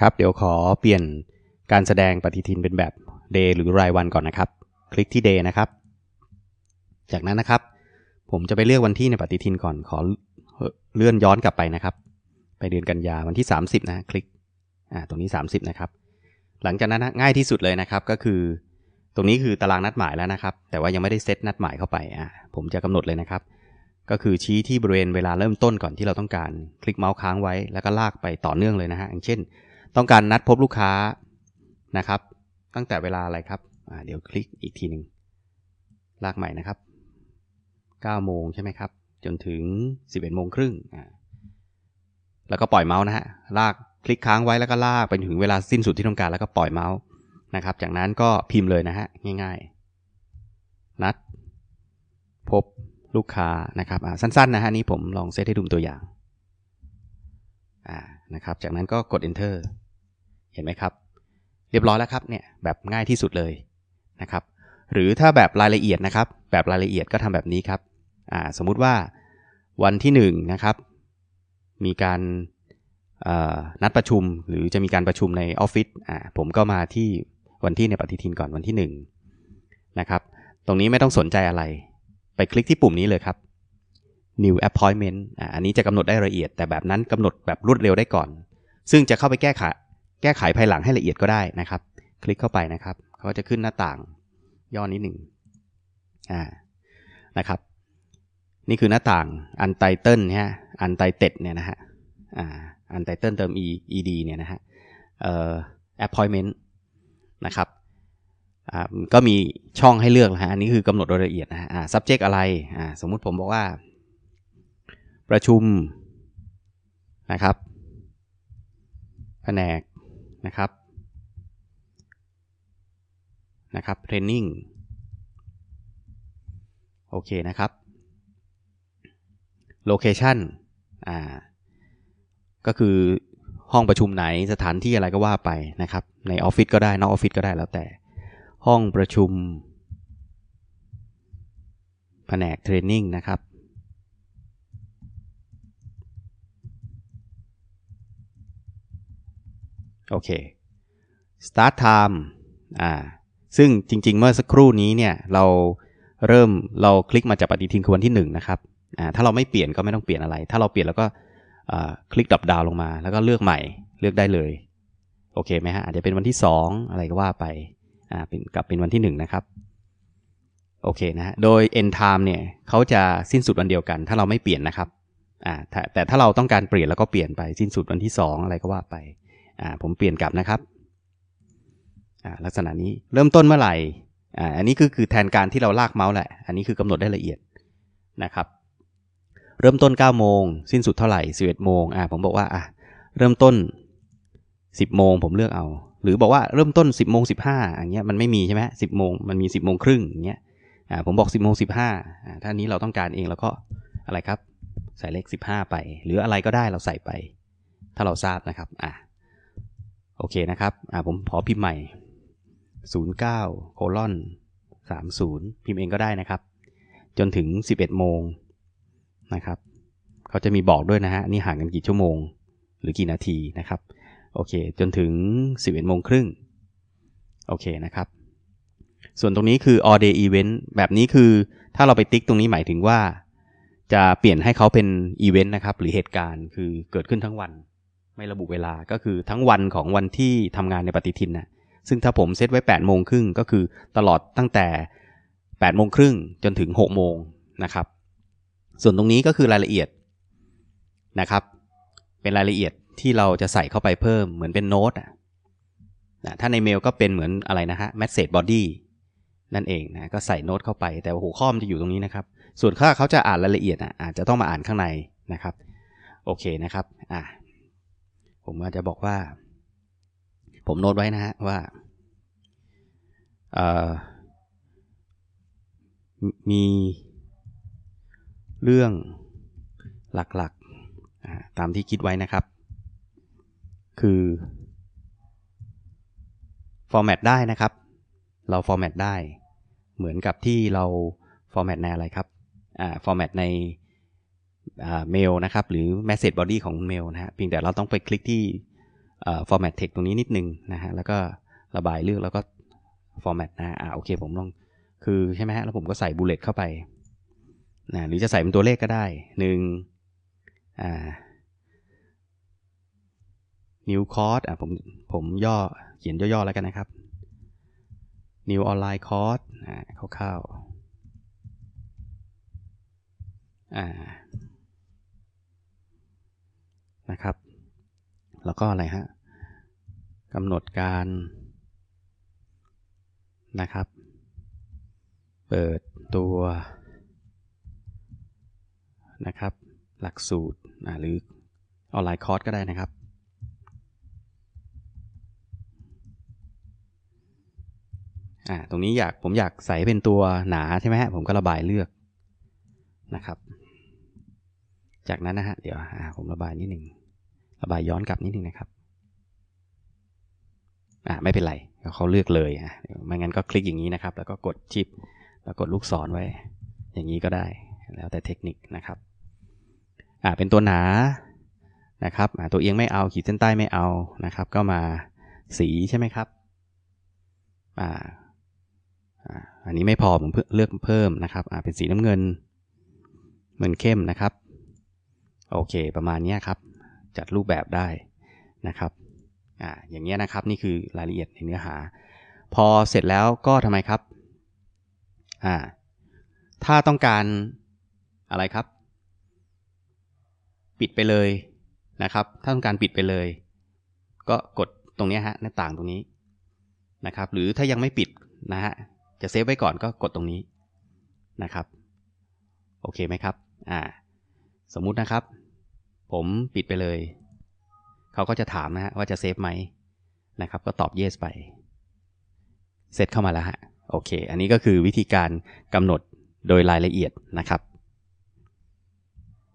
ครับ เดี๋ยวขอเปลี่ยนการแสดงปฏิทินเป็นแบบ day หรือรายวันก่อนนะครับ คลิกที่ day นะครับ จากนั้นนะครับ ผมจะไปเลือกวันที่ในปฏิทินก่อนขอเลื่อนย้อนกลับไปนะครับ ไปเดือนกันยาวันที่ 30 นะ คลิกอ่าตรงนี้ 30 นะครับ หลังจากนั้นนะง่ายที่สุดเลยนะครับก็คือ ตรงนี้คือตารางนัดหมายแล้วนะครับ แต่ว่ายังไม่ได้เซตนัดหมายเข้าไปอ่าผมจะกำหนดเลยนะครับ ก็คือชี้ที่บริเวณเวลาเริ่มต้นก่อนที่เราต้องการ คลิกเมาส์ค้างไว้ แล้วก็ลากไปต่อเนื่องเลยนะฮะอย่างเช่น ต้องการนัดพบลูกค้านะครับ ตั้งแต่เวลาอะไรครับ เดี๋ยวคลิกอีกทีหนึ่งลากใหม่นะครับ9โมงใช่ไหมครับ จนถึง 11โมงครึ่งแล้วก็ปล่อยเมาส์นะฮะ ลากคลิกค้างไว้แล้วก็ลากไปถึงเวลาสิ้นสุดที่ต้องการแล้วก็ปล่อยเมาส์นะครับ จากนั้นก็พิมพ์เลยนะฮะ ง่ายๆ นัด พบลูกค้านะครับสั้นๆนะฮะนี้ผมลองเซตให้ดูตัวอย่างนะครับ จากนั้นก็กด enter เห็นไหมครับ เรียบร้อยแล้วครับเนี่ยแบบง่ายที่สุดเลยนะครับ หรือถ้าแบบรายละเอียดนะครับ แบบรายละเอียดก็ทำแบบนี้ครับสมมุติว่าวันที่1นนะครับ มีการนัดประชุมหรือจะมีการประชุมในออฟฟิศผมก็มาที่วันที่ในปฏิทินก่อนวันที่1นะครับ ตรงนี้ไม่ต้องสนใจอะไร ไปคลิกที่ปุ่มนี้เลยครับ new appointment อันนี้จะกำหนดได้ละเอียด แต่แบบนั้นกำหนดแบบรวดเร็วได้ก่อน ซึ่งจะเข้าไปแก้ไข แก้ไขภายหลังให้ละเอียดก็ได้นะครับ คลิกเข้าไปนะครับเขาจะขึ้นหน้าต่างย่อนิดหนึ่งอ่านะครับ นี่คือหน้าต่างอันไตเติลเนี่ยอันไตเต็ดเนี่ยนะฮะอ่าอันไตเติลเติม e ed เนี่ยนะฮะเอ่อ appointment นะครับอ่าก็มีช่องให้เลือกนะฮะอันนี้คือกำหนดโดยละเอียดนะฮะอ่า subject อะไรอ่าสมมุติผมบอกว่า ประชุมนะครับแผนก นะครับนะครับเทรนนิ่งโอเคนะครับโลเคชันอ่าก็คือห้องประชุมไหนสถานที่อะไรก็ว่าไปนะครับ ในออฟฟิศก็ได้ นอกออฟฟิศก็ได้แล้วแต่ ห้องประชุมแผนกเทรนนิ่งนะครับ โอเค start time อ่าซึ่งจริง ๆ เมื่อสักครู่นี้เนี่ยเราเริ่มเราคลิกมาจากปฏิทินคือวันที่1นนะครับอ่าถ้าเราไม่เปลี่ยนก็ไม่ต้องเปลี่ยนอะไร ถ้าเราเปลี่ยนแล้วก็คลิกดับดาวลงมา แล้วก็เลือกใหม่เลือกได้เลยโอเคไหมฮะอาจจะเป็นวันที่ 2 อะไรก็ว่าไปอ่าเป็นกลับเป็นวันที่ 1 นะครับโอเคนะฮะโดย end time เนี่ยเขาจะสิ้นสุดวันเดียวกัน ถ้าเราไม่เปลี่ยนนะครับอ่าแต่ถ้าเราต้องการเปลี่ยนแล้วก็เปลี่ยนไปสิ้นสุดวันที่ 2 อะไรก็ว่าไป ผมเปลี่ยนกลับนะครับอ่าลักษณะนี้เริ่มต้นเมื่อไหร่อ่าอันนี้คือคือแทนการที่เราลากเมาส์แหละ อันนี้คือกำหนดได้ละเอียดนะครับ เริ่มต้น 9 โมง สิ้นสุดเท่าไหร่ 11 โมงอ่าผมบอกว่าอะเริ่มต้น 10 โมงผมเลือกเอา หรือบอกว่าเริ่มต้น 10 โมง 15อย่างเงี้ยมันไม่มีใช่ไหมสิบโมงมันมี 10 โมงครึ่งอย่างเงี้ยอ่าผมบอก 10 โมง 15อ่าถ้านี้เราต้องการเองเราก็อะไรครับ ใส่เลข 15 ไป หรืออะไรก็ได้เราใส่ไป ถ้าเราทราบนะครับอ่า โอเคนะครับผมขอพิมพ์ใหม่ 09โคลอน30 พิมพ์เองก็ได้นะครับ จนถึง 11 โมงนะครับเขาจะมีบอกด้วยนะฮะนี่ห่างกันกี่ชั่วโมง หรือกี่นาทีนะครับโอเค จนถึง 11 โมงครึ่งโอเคนะครับ ส่วนตรงนี้คือ all day event แบบนี้คือถ้าเราไปติ๊กตรงนี้หมายถึงว่า จะเปลี่ยนให้เขาเป็นอีเวนต์นะครับ หรือเหตุการณ์คือเกิดขึ้นทั้งวัน ไม่ระบุเวลาก็คือทั้งวันของวันที่ทำงานในปฏิทินนะซึ่งถ้าผมเซตไว้8ปดโมงครึ่งก็คือตลอดตั้งแต่8ปดโมงครึ่งจนถึง6กโมงนะครับ ส่วนตรงนี้ก็คือรายละเอียดนะครับ เป็นรายละเอียดที่เราจะใส่เข้าไปเพิ่มเหมือนเป็นโน้ตนะถ้าในเมลก็เป็นเหมือนอะไรนะฮะ message body นั่นเองนะก็ใส่โน้ตเข้าไปแต่หัวข้อมันจะอยู่ตรงนี้นะครับ ส่วนถ้าเขาจะอ่านรายละเอียดอะอาจจะต้องมาอ่านข้างในนะครับ โอเคนะครับอ่า ผมอาจจะบอกว่า ผมโน้ตไว้นะฮะว่ามีเรื่องหลักๆ ตามที่คิดไว้นะครับ คือฟอร์แมตได้นะครับ เราฟอร์แมตได้ เหมือนกับที่เราฟอร์แมตในอะไรครับฟอร์แมตใน เมลนะครับหรือ message body ของเมลนะฮะเพียงแต่เราต้องไปคลิกที่อ่อ format text ตรงนี้นิดนึงนะฮะแล้วก็ระบายเลือกแล้วก็ format นะฮะอ่าโอเคผมลองคือใช่ไหมฮะแล้วผมก็ใส่ bullet เข้าไปนะหรือจะใส่เป็นตัวเลขก็ได้หนึ่งอ่า new course อะผมผมย่อเขียนย่อๆแล้วกันนะครับ new online course อ่าคร่าวๆอ่า นะครับ แล้วก็อะไรฮะกำหนดการนะครับ เปิดตัวนะครับ หลักสูตรหรือออนไลน์คอร์สก็ได้นะครับ อ่า ตรงนี้อยากผมอยากใส่เป็นตัวหนาใช่ไหมฮะ ผมก็ระบายเลือกนะครับ จากนั้นนะฮะเดี๋ยวผมระบายนิดหนึ่งระบายย้อนกลับนิดหนึ่งนะครับอ่าไม่เป็นไรเขาเลือกเลยอะไม่งั้นก็คลิกอย่างนี้นะครับ แล้วก็กดชิป แล้วกดลูกศรไว้ อย่างนี้ก็ได้แล้วแต่เทคนิคนะครับอ่าเป็นตัวหนานะครับอ่าตัวเอียงไม่เอาขีดเส้นใต้ไม่เอานะครับ ก็มาสีใช่ไหมครับอ่าอ่าอันนี้ไม่พอผมเลือกเพิ่มนะครับอ่าเป็นสีน้ำเงินเงินเข้มนะครับ โอเค ประมาณนี้ครับ จัดรูปแบบได้นะครับอ่าอย่างเงี้ยนะครับนี่คือรายละเอียดในเนื้อหา พอเสร็จแล้วก็ทำไมครับอ่าถ้าต้องการอะไรครับ ปิดไปเลยนะครับ ถ้าต้องการปิดไปเลย ก็กดตรงนี้ฮะหน้าต่างตรงนี้นะครับ หรือถ้ายังไม่ปิดนะฮะจะเซฟไว้ก่อนก็กดตรงนี้นะครับ โอเคไหมครับ อ่า สมมุตินะครับ ผมปิดไปเลย เขาก็จะถามนะฮะว่าจะเซฟไหมนะครับ ก็ตอบเยสไปเซตเข้ามาแล้วฮะ โอเค อันนี้ก็คือวิธีการกำหนดโดยรายละเอียดนะครับ